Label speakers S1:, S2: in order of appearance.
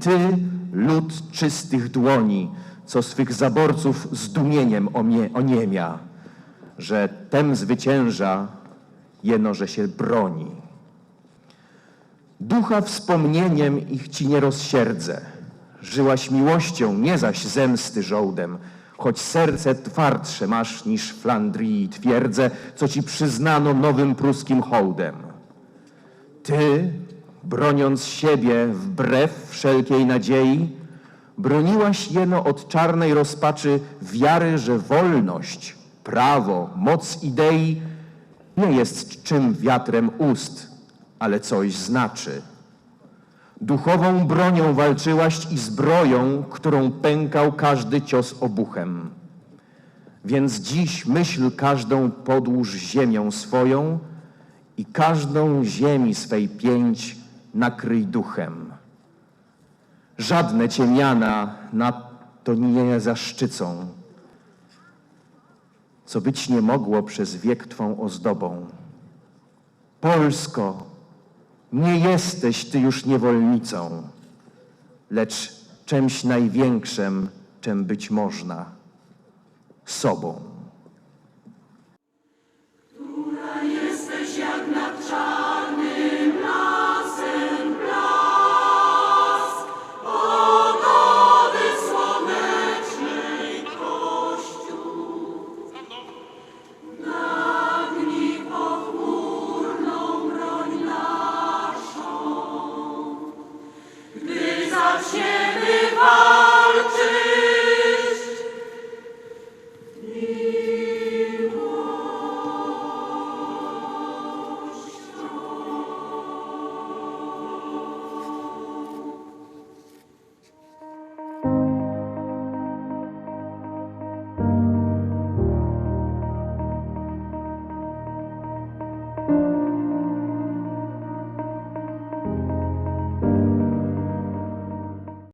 S1: Ty, lud czystych dłoni, co swych zaborców zdumieniem oniemia, że tem zwycięża, jeno, że się broni. Ducha wspomnieniem ich ci nie rozsierdzę. Żyłaś miłością, nie zaś zemsty żołdem, choć serce twardsze masz niż Flandrii twierdzę, co ci przyznano nowym pruskim hołdem. Ty, broniąc siebie wbrew wszelkiej nadziei, broniłaś jeno od czarnej rozpaczy wiary, że wolność, prawo, moc idei nie jest czym wiatrem ust, ale coś znaczy. Duchową bronią walczyłaś i zbroją, którą pękał każdy cios obuchem. Więc dziś myśl każdą podłóż ziemią swoją i każdą ziemi swej pięć nakryj duchem. Żadne ciemiana na to nie zaszczycą, co być nie mogło przez wiek Twą ozdobą. Polsko, nie jesteś Ty już niewolnicą, lecz czymś największym, czym być można, sobą.